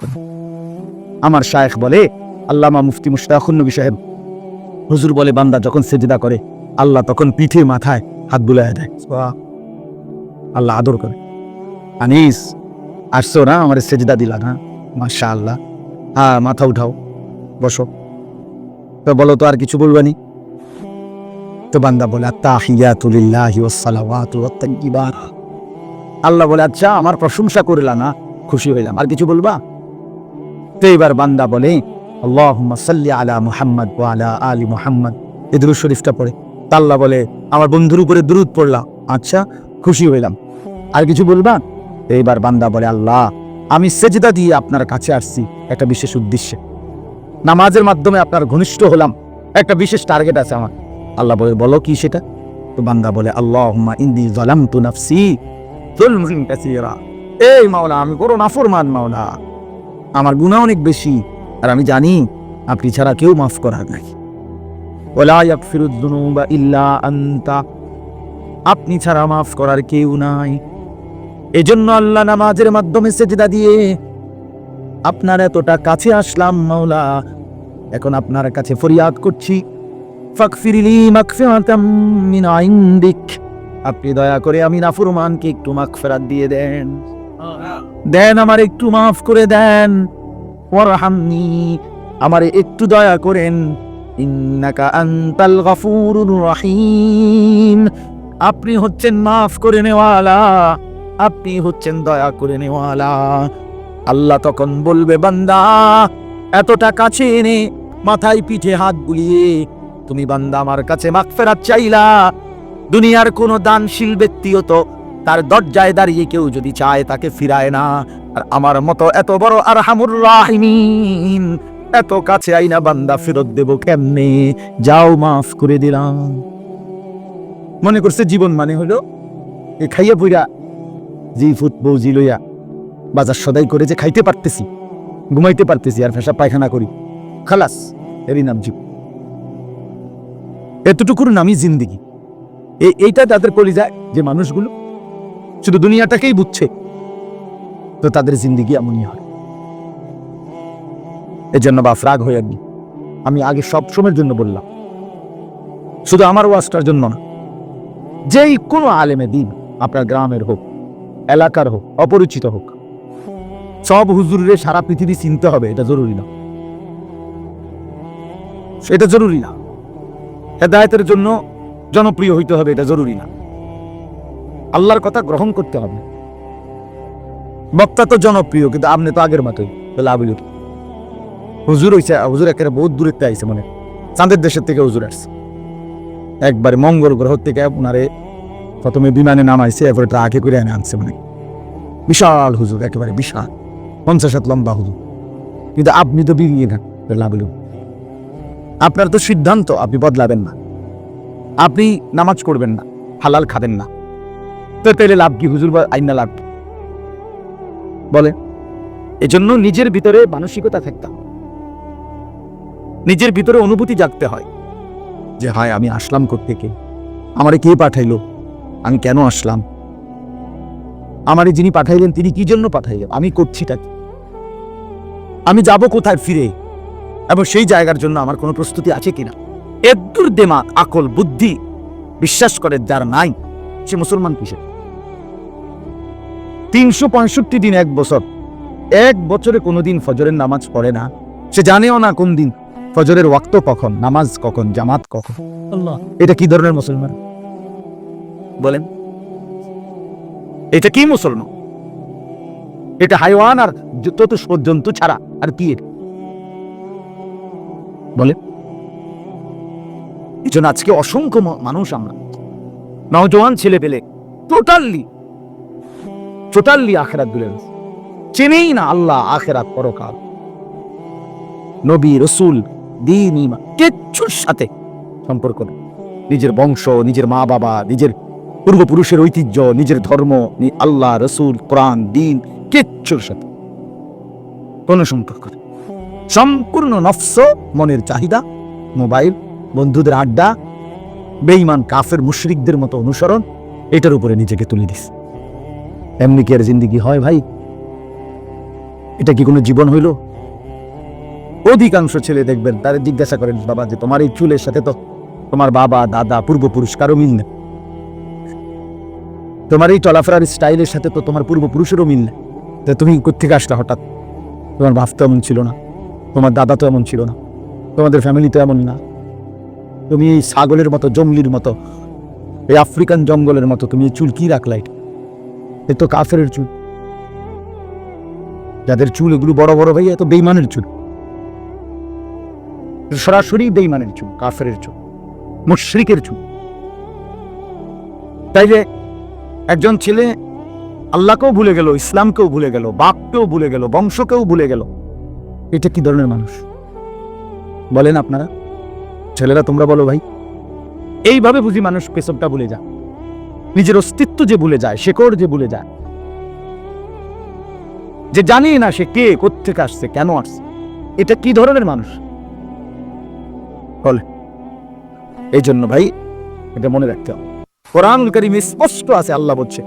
করে আমার শায়েখ বলে, আল্লামা মুফতি মুশতাকুন নবী সাহেব। হুজুর বলে, বান্দা যখন সেজদা করে, আল্লাহ তখন পিঠে মাথায় হাত বুলায় দেয়। আল্লাহ আদর করে। আনিস, আসছো না? আমার সেজদা দিলা না? মাশা আল্লাহ হ্যাঁ মাথা উঠাও। বসো। তো বলো তো, আর কিছু বলবানি তো বান্দা বলে আল্লাহ বলে আচ্ছা আমার প্রশংসা করলা না? খুশি হইলাম। আর কিছু বলবা? তো এবার বান্দা বলে, আল্লাহুম্মা সাল্লি আলা মুহাম্মদ আলা আলি মুহাম্মদ। এই দুরূদ শরীফটা পড়ে। তা আল্লাহ বলে, আমার বন্ধুর উপরে দুরূদ পড়লাম। আচ্ছা খুশি হইলাম। আর কিছু বলবা? তো এবার বান্দা বলে, আল্লাহ, আমি সেজদা দিয়ে আপনার কাছে আসছি একটা বিশেষ উদ্দেশ্যে। নামাজের মাধ্যমে আপনার ঘনিষ্ঠ হলাম। একটা বিশেষ টার্গেট আছে আমার। আল্লাহ বলে, বলো কি সেটা? তো বান্দা বলে, আল্লাহুম্মা ইন্দি যালামতু নাফসি যুলমান কাসীরা। এই মাওলা, আমি বড় নাফরমান মাওলা। আমার গুনাহ অনেক বেশি। আর আমি জানি, আপনি ছাড়া কেউ মাফ করার নাই। ইল্লা আপনি ছাড়া মাফ করার কেউ নাই। এজন্য আল্লাহ নামাজের মাধ্যমে সেজদা দিয়ে, আপনার এতটা কাছে আসলাম মাওলা। এখন আপনার কাছে ফরিয়াদ করছি। মিন ইনদিক। আপনি দয়া করে আমি নাফরমানকে একটু মাগফিরাত দিয়ে দেন। দেন আমার একটু মাফ করে দেন। ওয়ারহামনি, আমারে একটু দয়া করেন। ইন্নাকা আনতাল গফুরুর রহিম। আপনি হচ্ছেন মাফ করে নেওয়ালা, আপনি হচ্ছেন দয়া করে নেওয়ালা। আল্লাহ তখন বলবে, বান্দা, এতটা কাছে এনে মাথায় পিঠে হাত বুলিয়ে তুমি বান্দা আমার কাছে মাগফিরাত চাইলা। দুনিয়ার কোনো দানশীল ব্যক্তিও তো তার দরজায় দাঁড়িয়ে কেউ যদি চায় তাকে ফিরায় না। আর আমার মতো এত বড় আরহামুর রাহিমিন, এত কাছে আইনা বান্দা ফেরত দেব কেমনে? যাও, মাফ করে দিলাম। মনে করছে জীবন মানে হলো এ খাইয়া পুইরা জি ফুট বৌজি লইয়া বাজার সদাই করে যে খাইতে পারতেছি, ঘুমাইতে পারতেছি, আর ফেসা পায়খানা করি। খালাস, এরই নাম জীব এতটুকুর নামই জিন্দিগি। এইটা তাদের কলি যায় যে মানুষগুলো শুধু দুনিয়াটাকেই বুঝছে। তো তাদের জিন্দিগি এমনই হয়। এজন্য বা ফ্রাগ হয়ে গেল। আমি আগে সব সময়ের জন্য বললাম, শুধু আমার ওয়াজটার জন্য না, যেই কোনো আলেমে দিন, আপনার গ্রামের হোক, এলাকার হোক, অপরিচিত হোক, সব হুজুরে সারা পৃথিবী চিনতে হবে, এটা জরুরি না। এটা জরুরি না। হেদায়তের জন্য জনপ্রিয় হইতে হবে, এটা জরুরি না। আল্লাহর কথা গ্রহণ করতে হবে। বক্তা তো জনপ্রিয়, কিন্তু আপনি তো আগের মতোই। আবিল হুজুর হইছে, হুজুর একেবারে বহুত থেকে আইছে মনে চাঁদের দেশের থেকে হুজুর আসছে। একবারে মঙ্গল গ্রহ থেকে ওনারে প্রথমে বিমানে নামাইছে, এরপরে ট্রাকে করে এনে আনছে মানে বিশাল হুজুর, একেবারে বিশাল। পঞ্চাশ হাত লম্বা হুজুর। কিন্তু আপনি তো বিগিয়ে না লাভলু আপনার তো সিদ্ধান্ত, আপনি বদলাবেন না। আপনি নামাজ করবেন না, হালাল খাবেন না। তো তাইলে লাভ কি? হুজুর বা আইনা লাভ বলে, এজন্য নিজের ভিতরে মানসিকতা থাকতে হবে। নিজের ভিতরে অনুভূতি জাগতে হয় যে, হায়, আমি আসলাম থেকে আমারে কে পাঠাইলো? আমি কেন আসলাম? আমারে যিনি পাঠাইলেন, তিনি কি জন্য পাঠাইলেন? আমি করছিটা কি? আমি যাব কোথায় ফিরে? এবং সেই জায়গার জন্য আমার কোনো প্রস্তুতি আছে কিনা? এদ্দুর দেমাগ, আকল, বুদ্ধি বিশ্বাস করে যার নাই, সে মুসলমান কিসে তিনশো পঁয়ষট্টি দিন এক বছর। এক বছরে কোনোদিন ফজরের নামাজ পড়ে না। সে জানেও না কোন দিন। ফজরের ওয়াক্ত কখন নামাজ কখন জামাত কখন। এটা কি ধরনের মুসলমান? বলেন। এটা কি মুসলমান? এটা হাইওয়ান আর যত জন্তু ছাড়া আর কি এটা? বলে এই জন্য আজকে অসংখ্য মানুষ আমরা নওজোয়ান ছেলে পেলে টোটালি টোটালি আখেরাত ভুলে চেনেই না আল্লাহ আখেরাত পরকাল। নবী, রসুল, দিন ইমান কিচ্ছুর সাথে সম্পর্ক নিজের বংশ, নিজের মা বাবা, নিজের পূর্বপুরুষের ঐতিহ্য, নিজের ধর্ম আল্লাহ, রসুল, কোরআন, দিন, কিচ্ছুর সাথে কোনো সম্পর্ক সম্পূর্ণ নফস, মনের চাহিদা, মোবাইল, বন্ধুদের আড্ডা, বেঈমান কাফের মুশরিকদের মতো অনুসরণ, এটার উপরে নিজেকে তুলে দিস। এমনি কি আর জিন্দিগি হয় ভাই? এটা কি কোনো জীবন হইল? অধিকাংশ ছেলে দেখবেন তারা জিজ্ঞাসা করেন, বাবা, যে তোমার এই চুলের সাথে তো তোমার বাবা, দাদা পূর্বপুরুষ কারও মিল নেই তোমার এই চলাফেরার স্টাইলের সাথে তো তোমার পূর্বপুরুষেরও মিল নেই তা তুমি কোথেকে আসলে হঠাৎ? তোমার বাপ তো এমন ছিল না। তোমার দাদা তো এমন ছিল না। তোমাদের ফ্যামিলি তো এমন না। তুমি এই ছাগলের মতো, জঙ্গলির মতো, এই আফ্রিকান জঙ্গলের মতো তুমি চুল কি রাখলা এটা? এ তো কাফের চুল। যাদের চুল এগুলো বড় বড় ভাই এত বেইমানের চুল। সরাসরি বেইমানের চুল কাফের চুল, মুশরিকের চুল। তাইলে একজন ছেলে আল্লাহকেও ভুলে গেল, ইসলামকেও ভুলে গেল, বাপকেও ভুলে গেল, বংশকেও ভুলে গেল। এটা কি ধরনের মানুষ? বলেন আপনারা। ছেলেরা তোমরা বলো ভাই। এইভাবে বুঝি মানুষ পেছবটা ভুলে যায়। নিজের অস্তিত্ব যে ভুলে যায়, শেকড় যে ভুলে যায়, যে জানি না সে কে কোথেকে আসছে, কেন আসছে, এটা কি ধরনের মানুষ? বলে। এই জন্য ভাই, এটা মনে রাখতে হবে। কোরআন করিম স্পষ্ট আছে, আল্লাহ বলছে,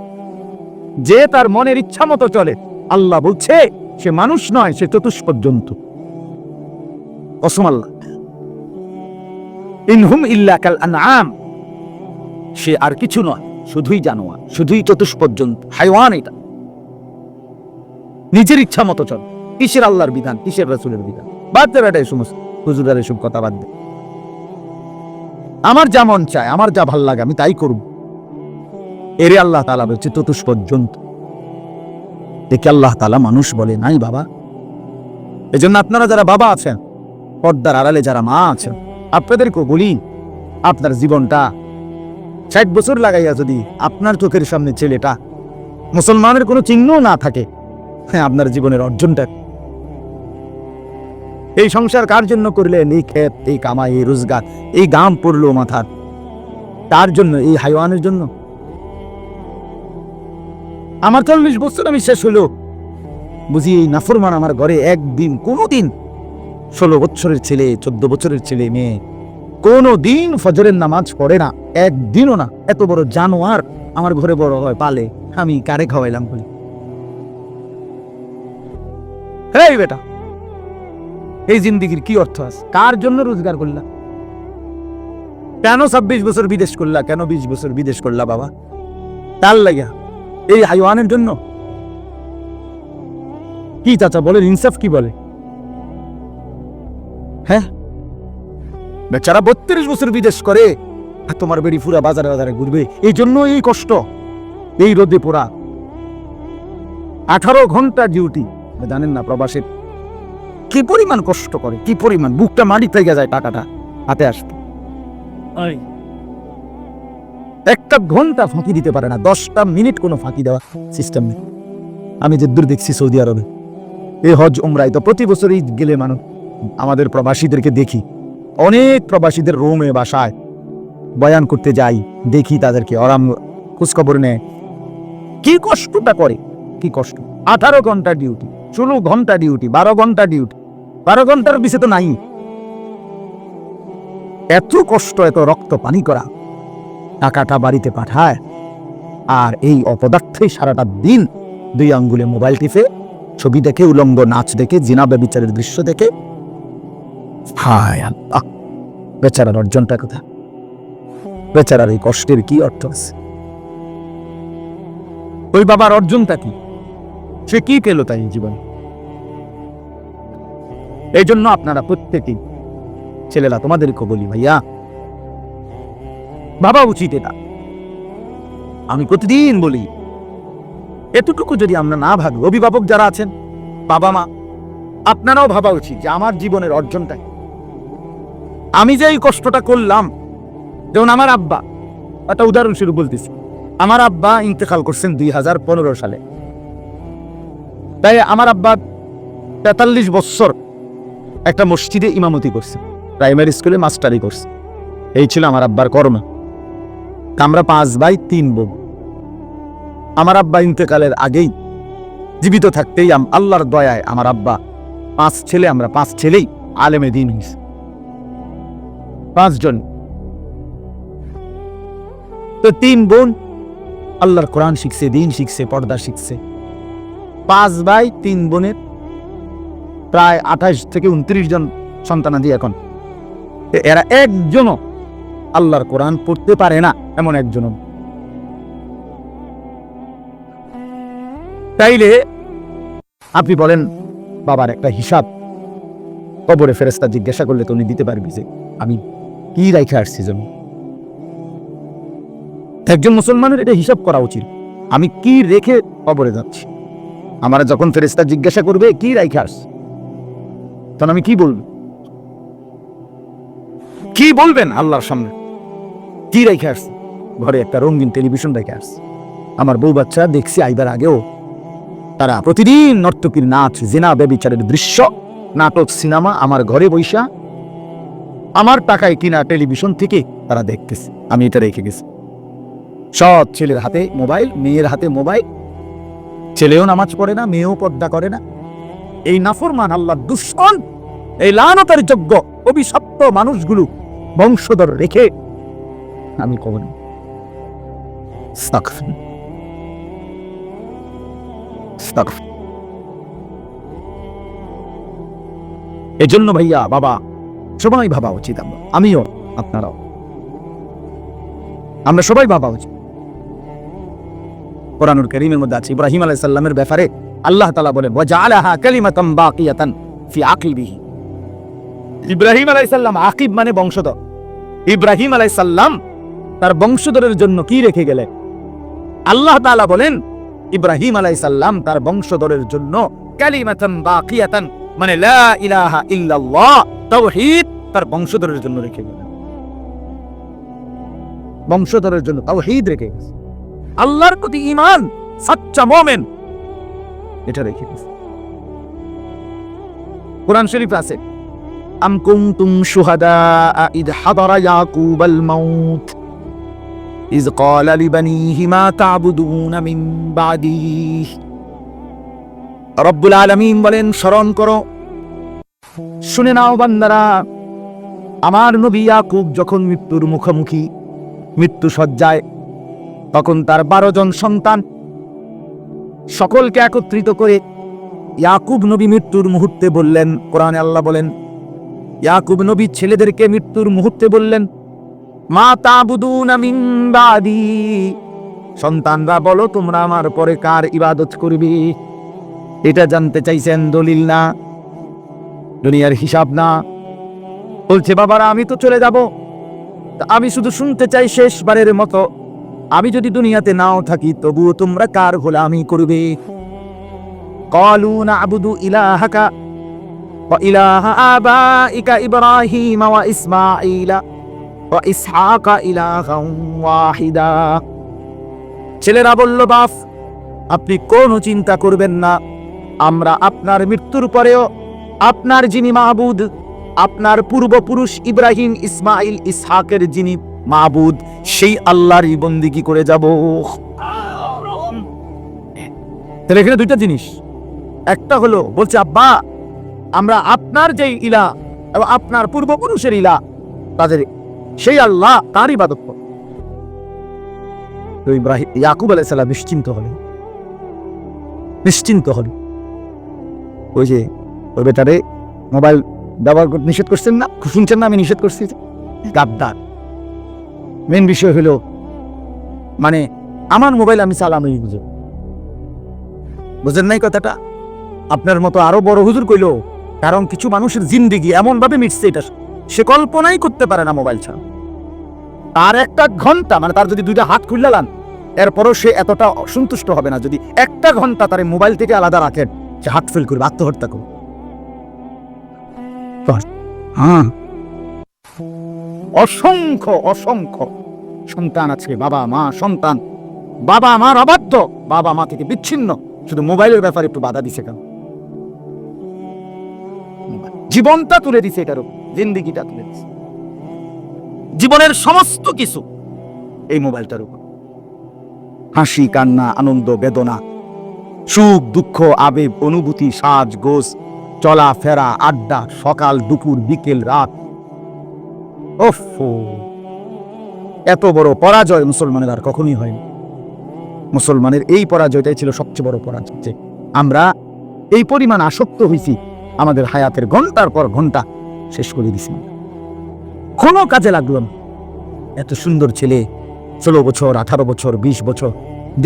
যে তার মনের ইচ্ছা মতো চলে, আল্লাহ বলছে, সে মানুষ নয়, সে কসম আল্লাহ। ইনহুম ইল্লা কাল আনআম। সে আর কিছু নয়। শুধুই জানোয়ার, শুধুই চতুষ্পদ হাইওয়ান এটা। নিজের ইচ্ছা মতো চল। কিসের আল্লাহর বিধান, কিসের রাসূলের বিধান? বাদ দে বেটা এই সমস্ত হুজুরের এসব কথা বাদ আমার যা মন চায়, আমার যা ভালো লাগে, আমি তাই করব। এরে আল্লাহ তালা বলছে চতুষ্পদ দেখে আল্লাহ তালা মানুষ বলে নাই বাবা। এজন্য আপনারা যারা বাবা আছেন, পর্দার আড়ালে যারা মা আছেন, আপনাদেরকেও বলি, আপনার জীবনটা ষাট বছর লাগাইয়া যদি আপনার চোখের সামনে ছেলেটা মুসলমানের কোনো চিহ্ন না থাকে হ্যাঁ আপনার জীবনের অর্জনটা। এই সংসার কার জন্য করলেন এই ক্ষেত, এই কামাই, এই রোজগার, এই গাম পড়ল মাথার। তার জন্য, এই হাইওয়ানের জন্য। আমার চল্লিশ বছর আমি শেষ হলো। বুঝি এই নাফরমান আমার ঘরে একদিন কোনোদিন ষোলো বছরের ছেলে, চোদ্দ বছরের ছেলে, মেয়ে কোনো দিন ফজরের নামাজ পড়ে না। একদিনও না। এত বড় জানোয়ার আমার ঘরে বড় হয়, পালে। আমি কারে খাওয়াইলাম বলি? এই বেটা, এই জিন্দিগির কি অর্থ আছে? কার জন্য রোজগার করলা? কেন ছাব্বিশ বছর বিদেশ করলা? কেন বিশ বছর বিদেশ করলা বাবা? তার লাগিয়া, এই হাইওয়ানের জন্য? কি চাচা বলেন, ইনসাফ কি বলে? হ্যাঁ? বেচারা বত্রিশ বছর বিদেশ করে আর তোমার বেড়ি ফুরা বাজারে বাজারে ঘুরবে এই জন্য এই কষ্ট। এই রোদে পোড়া। আঠারো ঘণ্টা ডিউটি। জানেন না প্রবাসের কি পরিমাণ কষ্ট করে কি পরিমাণ। বুকটা মাটি থেকে যায় টাকাটা হাতে আসতে। একটা ঘণ্টা ফাঁকি দিতে পারে না দশটা মিনিট কোনো ফাঁকি দেওয়া সিস্টেম নেই। আমি যে দূর দেখছি সৌদি আরবে। এই হজ উমরাই তো প্রতি বছরই গেলে মানুষ আমাদের প্রবাসীদেরকে দেখি। অনেক প্রবাসীদের রোমে বাসায় বয়ান করতে যাই, দেখি তাদেরকে অরাম খোঁজখবর নেয়। কি কষ্টটা করে? কি কষ্ট? আঠারো ঘণ্টা ডিউটি, ষোলো ঘণ্টা ডিউটি, বারো ঘণ্টা ডিউটি, বারো ঘণ্টার বেশি তো নাই। এত কষ্ট, এত রক্ত পানি করা, টাকাটা বাড়িতে পাঠায়, আর এই অপদার্থই সারাটা দিন দুই আঙ্গুলে মোবাইল টিপে, ছবি দেখে, উলঙ্গ নাচ দেখে, জিনা ব্যবিচারের দৃশ্য দেখে বেচারার অর্জনটা কথা বেচারার এই কষ্টের কি অর্থ আছে? ওই বাবার অর্জনটা কি? সে কি পেল তাই জীবন? এই জন্য আপনারা প্রত্যেকেই ছেলেরা তোমাদেরকে বলি ভাইয়া, ভাবা উচিত এটা। আমি প্রতিদিন বলি, এতটুকু যদি আমরা না ভাবি, অভিভাবক যারা আছেন বাবা মা আপনারাও ভাবা উচিত যে আমার জীবনের অর্জনটা? আমি যে এই কষ্টটা করলাম, যেমন আমার আব্বা, একটা উদাহরণস্বরূপ বলতেছি। আমার আব্বা ইন্তেকাল করছেন দুই হাজার পনেরো সালে। তাই আমার আব্বা তেতাল্লিশ বছর একটা মসজিদে ইমামতি করছে, প্রাইমারি স্কুলে মাস্টারি করছে। এই ছিল আমার আব্বার কর্ম। আমরা পাঁচ ভাই, তিন বোন। আমার আব্বা ইন্তেকালের আগেই জীবিত থাকতেই আল্লাহর দয়ায় আমার আব্বা পাঁচ ছেলে, আমরা পাঁচ ছেলেই আলেমে দিন হয়েছে। পাঁচজন। তো তিন বোন, আল্লাহর কোরআন শিখছে, দিন শিখছে, পর্দা শিখছে। পাঁচ ভাই, তিন বোনের, প্রায় আঠাশ থেকে উনত্রিশ জন সন্তানাদি এখন। এরা একজনও আল্লাহর কোরআন পড়তে পারে না, এমন একজনও। তাইলে আপনি বলেন, বাবার একটা হিসাব। কবরে ফেরেস্তা জিজ্ঞাসা করলে তো উনি দিতে পারবি যে, আমি কি রাইখে আসছি জমি একজন মুসলমানের এটা হিসাব করা উচিত। আমি কি রেখে কবরে যাচ্ছি? আমার যখন ফেরেস্তা জিজ্ঞাসা করবে, কি রাইখে আস তখন আমি কি বলব? কি বলবেন আল্লাহর সামনে? কি রেখে আসছে? ঘরে একটা রঙিন টেলিভিশন রেখে আসছে। আমার বউ বাচ্চা দেখছি আইবার আগেও। তারা প্রতিদিন নর্তকীর নাচ, জেনা, ব্যবিচারের দৃশ্য, নাটক, সিনেমা আমার ঘরে বৈশা আমার টাকায় কিনা টেলিভিশন থেকে তারা দেখতেছে। আমি এটা রেখে গেছি। সৎ ছেলের হাতে মোবাইল, মেয়ের হাতে মোবাইল। ছেলেও নামাজ পড়ে না, মেয়েও পর্দা করে না। এই নাফরমান আল্লাহ দুশ্মন এই লানতার যোগ্য অভিশপ্ত মানুষগুলো বংশধর রেখে আমি আস্তাগফির। আস্তাগফির। এজন্য ভাইয়া, বাবা সবাই ভাবা উচিত আমরা। আমিও, আপনারাও। আমরা সবাই ভাবা উচিত। কোরআনুল করিমের মধ্যে আছে, ইব্রাহিম আলাইহিস সালামের ব্যাপারে আল্লাহ তাআলা বলেন, ওয়াজআলাহা কালিমাতাম বাকিয়াতান ফি আকিবিহি। ইব্রাহিম আলাইহিস সালাম আকিব মানে বংশধর। ইব্রাহিম আলাইহিস সালাম তার বংশধরের জন্য কি রেখে গেলেন? আল্লাহ তাআলা বলেন, ইব্রাহিম আলাইহিস সালাম তার বংশধরের জন্য কালিমাতান বাকিয়াতান মানে লা ইলাহা ইল্লাল্লাহ তাওহীদ তার বংশধরের জন্য রেখে গেলেন বংশধরের জন্য তাওহীদ রেখে গেছে। আল্লাহর প্রতি ঈমান, সাচ্চা মুমিন, এটা রেখে গেছে। কোরআন শরীফ আছে, আম কুনতুম শুহাদা ইদ হাদারা ইয়াকুবাল মাউত, ইজ ক্বালা লিবানিহি মা তা'বুদুনা মিন বাদি। রব্বুল আলামিন বলেন, স্মরণ করো শুনে নাও বান্দারা, আমার নবী ইয়াকুব যখন মৃত্যুর মুখোমুখি, মৃত্যু সজ্জায় তখন তার বারো জন সন্তান সকলকে একত্রিত করে ইয়াকুব নবী মৃত্যুর মুহূর্তে বললেন, কোরআনে আল্লাহ বলেন, ইয়াকুব নবী ছেলেদেরকে মৃত্যুর মুহূর্তে বললেন, মা তাবুদুনা মিন বাদি। সন্তানরা বলো, তোমরা আমার পরে কার ইবাদত করবে? এটা জানতে চাইছেন দলিল না? দুনিয়ার হিসাব না বলছে বাবারা আমি তো চলে যাব তা আমি শুধু শুনতে চাই শেষবারের মতো আমি যদি দুনিয়াতে নাও থাকি তবুও তোমরা কার গোলামি করবে قالوا نعبد إلهك وإله آبائك إبراهيم وإسماعيل وإسحاق إلها واحدا ছেলেরা বলল বাপ আপনি কোনো চিন্তা করবেন না আমরা আপনার মৃত্যুর পরেও আপনার যিনি মাহবুদ, আপনার পূর্বপুরুষ ইব্রাহিম ইসমাইল ইসহাকের যিনি মাহবুদ, সেই আল্লাহরই বন্দিগি করে যাব? তাহলে এখানে দুইটা জিনিস। একটা হলো, বলছে, আব্বা, আমরা আপনার যেই ইলা এবং আপনার পূর্বপুরুষের ইলা, তাদের সেই আল্লাহ, তার ইবাদত ইব্রাহিম ইয়াকুব আলাইসাল্লাম নিশ্চিন্ত হলেন। নিশ্চিন্ত হলেন। ওই যে ওই বেটারে মোবাইল ব্যবহার নিষেধ করছেন না? শুনছেন না আমি নিষেধ করছি? গাদ্দার। মেন বিষয় হলো মানে আমার মোবাইল আমি চালানোই বুঝো। বুঝেন নাই কথাটা? আপনার মতো আরও বড় হুজুর কইলো, কারণ কিছু মানুষের জিন্দিগি এমন ভাবে মিটছে এটা সে কল্পনাই করতে পারে না মোবাইল ছাড়া। তার একটা ঘণ্টা মানে তার যদি দুইটা হাত খুললে লান, এরপরও সে এতটা অসন্তুষ্ট হবে না। যদি একটা ঘণ্টা তার মোবাইল থেকে আলাদা রাখেন, সে হার্ট ফেল করবে, আত্মহত্যা করবে। অসংখ্য অসংখ্য সন্তান আছে, বাবা, মা, সন্তান। বাবা, মার অবাধ্য। বাবা, মা থেকে বিচ্ছিন্ন। শুধু মোবাইলের ব্যাপারে একটু বাধা দিছে কেন? জীবনটা তুলে দিছে এটার উপর, জিন্দিগিটা তুলে দিছে। জীবনের সমস্ত কিছু এই মোবাইলটার উপর। হাসি, কান্না, আনন্দ, বেদনা, সুখ, দুঃখ, আবেগ, অনুভূতি, সাজ গোস চলা ফেরা আড্ডা, সকাল, দুপুর, বিকেল, রাত। এত বড় পরাজয় মুসলমানের আর কখনই হয়নি। মুসলমানের এই পরাজয়টাই ছিল সবচেয়ে বড় পরাজয় যে আমরা এই পরিমাণ আসক্ত হয়েছি আমাদের হায়াতের ঘণ্টার পর ঘণ্টা শেষ করে দিছি কোনো কাজে লাগল না। এত সুন্দর ছেলে, ষোলো বছর, আঠারো বছর, বিশ বছর,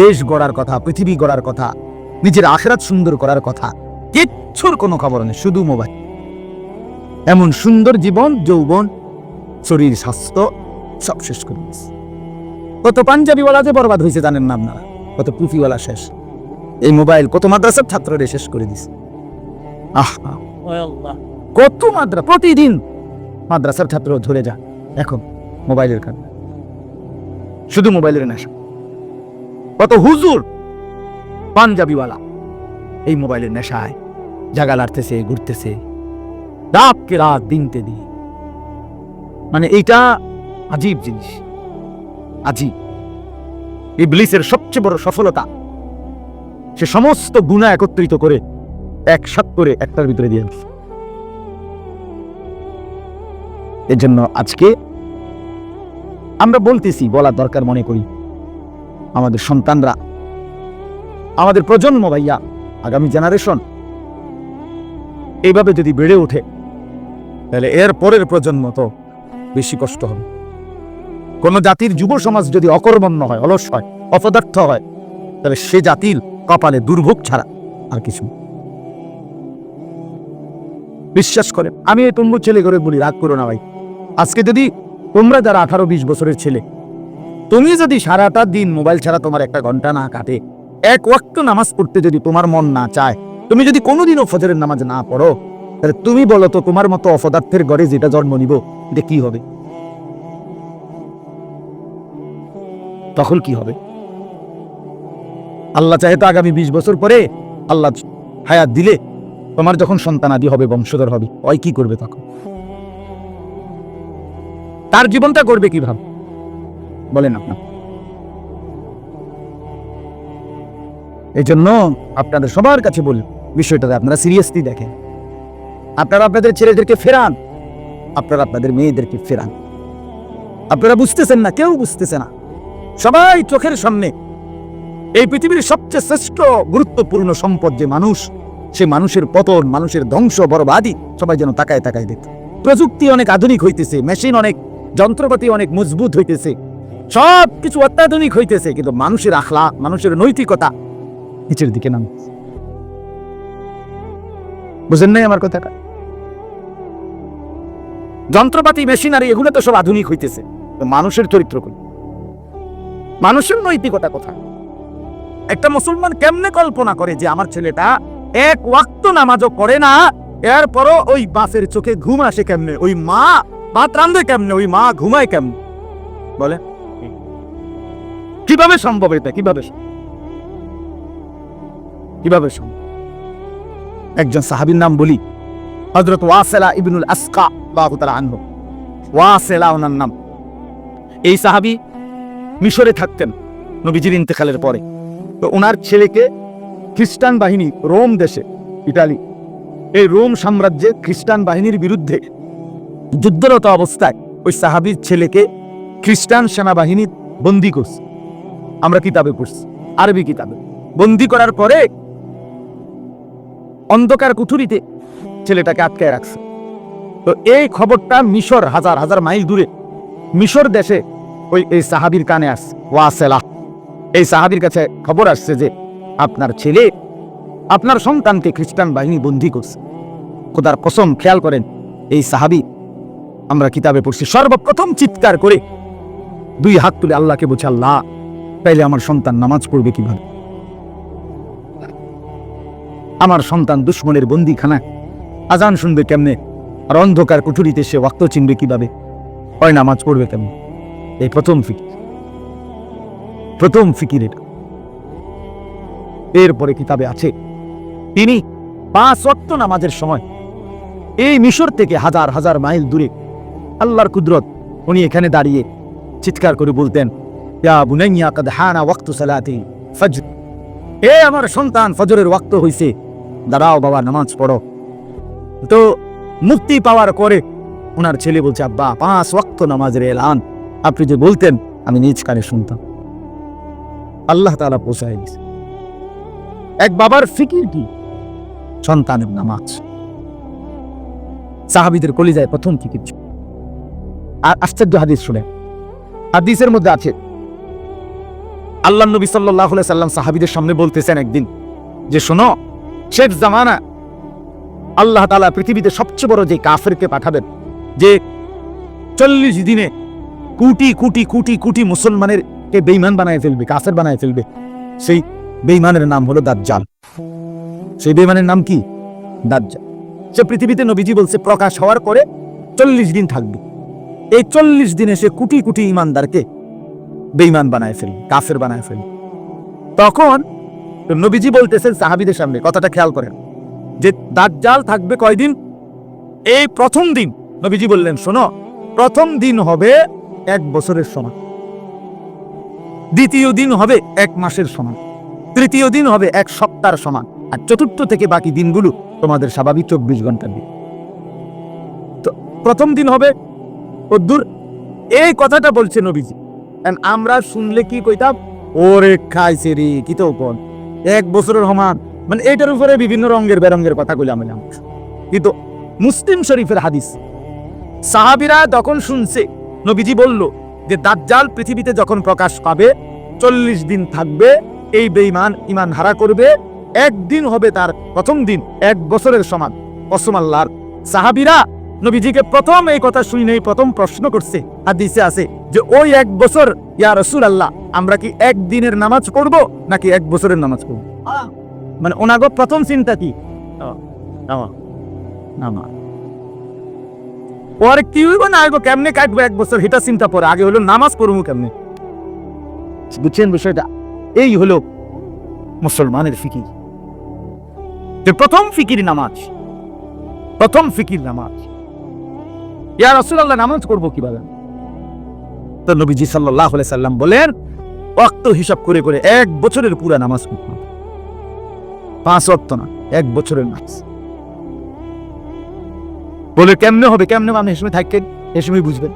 দেশ গড়ার কথা, পৃথিবী গড়ার কথা, নিজের আখরাত সুন্দর করার কথা কিচ্ছুর কোনো খবর নেই শুধু মোবাইল। এমন সুন্দর জীবন যৌবন শরীর স্বাস্থ্য সব শেষ করে দিয়েছে। কত পাঞ্জাবিওয়ালা যে বরবাদ হয়েছে জানেন না আপনারা? কত টুপিওয়ালা শেষ। এই মোবাইল কত মাদ্রাসার ছাত্ররে শেষ করে দিছে আহ আহ, কত মাদ্রা প্রতিদিন মাদ্রাসার ছাত্র ধরে যা। এখন মোবাইলের কারণে। শুধু মোবাইলের নেশা। কত হুজুর পাঞ্জাবিওয়ালা। এই মোবাইলের নেশায়। জাগা লাড়তেছে, ঘুরতেছে। রাতকে রাত দিনতে দিন। মানে এইটা আজীব জিনিস। আজীব। ইবলিসের সবচেয়ে বড় সফলতা, সে সমস্ত গুণা একত্রিত করে একসাথ করে একটার ভিতরে দিয়ে দিচ্ছে। এর জন্য আজকে আমরা বলতেছি, বলার দরকার মনে করি, আমাদের সন্তানরা, আমাদের প্রজন্ম ভাইয়া আগামী জেনারেশন এইভাবে যদি বেড়ে ওঠে, তাহলে এর পরের প্রজন্ম তো বেশি কষ্ট হবে। কোন জাতির যুব সমাজ যদি অকর্মণ্য হয়, অলস হয়, অপদার্থ হয়, তাহলে সে জাতির কপালে দুর্ভোগ ছাড়া আর কিছু বিশ্বাস করে আমি এই টুম্বু ছেলে করে বলি, রাগ করো না ভাই। আজকে যদি তোমরা যারা আঠারো বিশ বছরের ছেলে, তুমি যদি সারাটা দিন মোবাইল ছাড়া তোমার একটা ঘণ্টা না কাটে এক ওয়াক্ত নামাজ পড়তে যদি তোমার মন না চায়, তুমি যদি কোনোদিনও ফজরের নামাজ না পড়ো, তাহলে তুমি বলো তো তোমার মতো অপদার্থের ঘরে যেটা জন্ম নিব, এটা কি হবে? তখন কি হবে? আল্লাহ চাহে তো আগামী বিশ বছর পরে আল্লাহ হায়াত দিলে তোমার যখন সন্তান আদি হবে, বংশধর হবে ওই কি করবে তখন? তার জীবনটা করবে কীভাবে? বলেন আপনার। এই জন্য আপনাদের সবার কাছে বলি, বিষয়টাতে আপনারা সিরিয়াসলি দেখেন। আপনারা আপনাদের ছেলেদেরকে ফেরান, আপনারা আপনাদের মেয়েদেরকে ফেরান। আপনারা বুঝতেছেন না, কেউ বুঝতেছে না। সবাই চোখের সামনে। এই পৃথিবীর সবচেয়ে শ্রেষ্ঠ, গুরুত্বপূর্ণ সম্পদ যে মানুষ, সে মানুষের পতন, মানুষের ধ্বংস বরবাদি সবাই যেন তাকায় তাকায় দেখে প্রযুক্তি অনেক আধুনিক হইতেছে মেশিন অনেক, যন্ত্রপাতি অনেক মজবুত হইতেছে সব কিছু অত্যাধুনিক হইতেছে, কিন্তু মানুষের আখলা, মানুষের নৈতিকতা নিচের দিকে নাম। বুঝেন নাই আমার কথাটা? যন্ত্রপাতি, মেশিনারি, এগুলো তো সব আধুনিক হইতেছে। মানুষের চরিত্র কোন মানুষের নৈতিকতা কোথায়? একটা মুসলমান কেমনে কল্পনা করে যে আমার ছেলেটা এক ওয়াক্ত নামাজও করে না, এরপরও ওই বাসের চোখে ঘুম আসে কেমনে? ওই মা ভাত রান্ধে কেমনে? ওই মা ঘুমায় কেমনে? বলে কীভাবে সম্ভব এটা? কীভাবে সম্ভব? কীভাবে সম্ভব? একজন সাহাবীর নাম বলি। হজরত ওয়াসেলা ইবনুল আসকা বাহু তারা আনহু। ওয়াসেলা ওনার নাম। এই সাহাবী মিশরে থাকতেন নবীজির ইন্তেকালের পরে। তো ওনার ছেলেকে খ্রিস্টান বাহিনী, রোম দেশে, ইটালি, এই রোম সাম্রাজ্যে খ্রিস্টান বাহিনীর বিরুদ্ধে যুদ্ধরত অবস্থায় ওই সাহাবীর ছেলেকে খ্রিস্টান সেনাবাহিনী বন্দি করছে। আমরা কিতাবে পড়ছি, আরবি কিতাবে। বন্দি করার পরে অন্ধকার কুঠুরিতে ছেলেটাকে আটকায় রাখছে। তো এই খবরটা মিশর হাজার হাজার মাইল দূরে, মিশর দেশে ওই, এই সাহাবির কানে আসছে। ওয়াসেলা। এই সাহাবির কাছে খবর আসছে যে আপনার ছেলে আপনার সন্তানকে খ্রিস্টান বাহিনী বন্দি করছে। খোদার কসম, খেয়াল করেন, এই সাহাবি আমরা কিতাবে পড়ছি, সর্বপ্রথম চিৎকার করে দুই হাত তুলে আল্লাহকে বলছে, আল্লাহ, তাইলে আমার সন্তান নামাজ পড়বে কীভাবে? আমার সন্তান দুশ্মনের বন্দিখানা। আজান শুনবে কেমনে? আর অন্ধকার কুঠুরিতে সে ওয়াক্ত চিনবে কীভাবে? হয় নামাজ পড়বে কেমনে? এই প্রথম ফিকির। প্রথম ফিকির এটা। এরপরে কিতাবে আছে, তিনি পাঁচ ওয়াক্ত নামাজের সময় এই মিশর থেকে হাজার হাজার মাইল দূরে আল্লাহর কুদরত, উনি এখানে দাঁড়িয়ে চিৎকার করে বলতেন হানা ওয়াক্তু সালাতি ফজর। এ আমার সন্তান, ফজরের ওয়াক্ত হইছে। দাঁড়াও বাবা, নামাজ পড়ো। তো মুক্তি পাওয়ার করে ওনার ছেলে বলছে, আব্বা, পাঁচ ওয়াক্ত নামাজের এলান। আপনি যে বলতেন, আমি নিজ কানে শুনতাম। আল্লাহ তাআলা পৌঁছায় দিছে এক বাবার ফিকির কি? সন্তানের নামাজ। সাহাবিদের কলিজায় প্রথম ফিকির আর আশ্চর্য হাদিস শুনে। হাদিসের মধ্যে আছে, আল্লাহ নবী সাল্লাহ সাল্লাম সাহাবিদের সামনে বলতেছেন একদিন যে, শোনো শেষ জামানা আল্লাহ তালা পৃথিবীতে সবচেয়ে বড় যে কাফেরকে পাঠাবেন, যে চল্লিশ দিনে কোটি কোটি কোটি কোটি মুসলমানের কে বেইমান বানায় ফেলবে, কাফের বানায় ফেলবে, সেই বেইমানের নাম হলো দাজ্জাল। সেই বেইমানের নাম কি? দাজ্জাল। সে পৃথিবীতে নবীজি বলছে, প্রকাশ হওয়ার পরে চল্লিশ দিন থাকবে। এই চল্লিশ দিনে সে কোটি কোটি ইমানদারকে বেইমান বানায় ফেলবে, কাফের বানায় ফেলবে। তখন নবীজি বলতেছেন সাহাবিদের সামনে, কথাটা খেয়াল করেন, যে দাজ্জাল থাকবে কয়দিন? এই প্রথম দিন, নবীজি বললেন, শোনো, প্রথম দিন হবে এক বছরের সমান। দ্বিতীয় দিন হবে এক মাসের সমান। তৃতীয় দিন হবে এক সপ্তাহের সমান। আর চতুর্থ থেকে বাকি দিনগুলো তোমাদের স্বাভাবিক চব্বিশ ঘণ্টার দিন। তো প্রথম দিন হবে দূর এই কথাটা বলছে নবীজি। আমরা শুনলে কি কইতাম? ওরে খাইছে রে, কি তো এক বছরের সমান। মানে এইটার উপরে বিভিন্ন রঙের বেরঙ্গের কথা কইলাম। কিন্তু মুসলিম শরীফের হাদিস, সাহাবিরা তখন শুনছে, নবীজি বলল যে দাজ্জাল পৃথিবীতে যখন প্রকাশ পাবে, চল্লিশ দিন থাকবে, এই বেঈমান ইমান হারা করবে, একদিন হবে তার প্রথম দিন, এক বছরের সমান। কসম আল্লাহর। সাহাবিরা নবীজিকে প্রথম এই কথা শুনেই প্রথম প্রশ্ন করছে হাদিসে আছে যে ওই এক বছর ইয়া রসুল আল্লাহ আমরা কি একদিনের নামাজ পড়ব নাকি এক বছরের নামাজ পড়ব মানে ওনাগো প্রথম চিন্তা কি? নামাজ কি হইব না হইব কেমনে কাটবো এক বছর? এটা চিন্তা পরে। আগে হলো নামাজ পড়ব কেমনে? বুঝছেন বিষয়টা? এই হলো মুসলমানের ফিকির। যে প্রথম ফিকির নামাজ। প্রথম ফিকির নামাজ। ইয়া রাসূলুল্লাহ, নামাজ করব কীভাবে? তো নবীজি আলাইহি সাল্লাম বলেন, ওয়াক্ত হিসাব করে করে এক বছরের পুরা নামাজ হবে। পাঁচ ওয়াক্ত না, এক বছরের নামাজ। বলে কেমনে হবে, কেমনে আপনি এসময় থাকতেন এসময় বুঝবেন।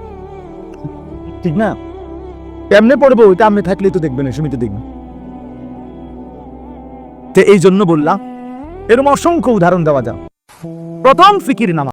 ঠিক না? কেমনে পড়ব ওইটা আপনি থাকলেই তো দেখবেন এসময় তো দেখবেন। তো এই জন্য বললাম এরকম অসংখ্য উদাহরণ দেওয়া যায় প্রথম ফিকির নামাজ।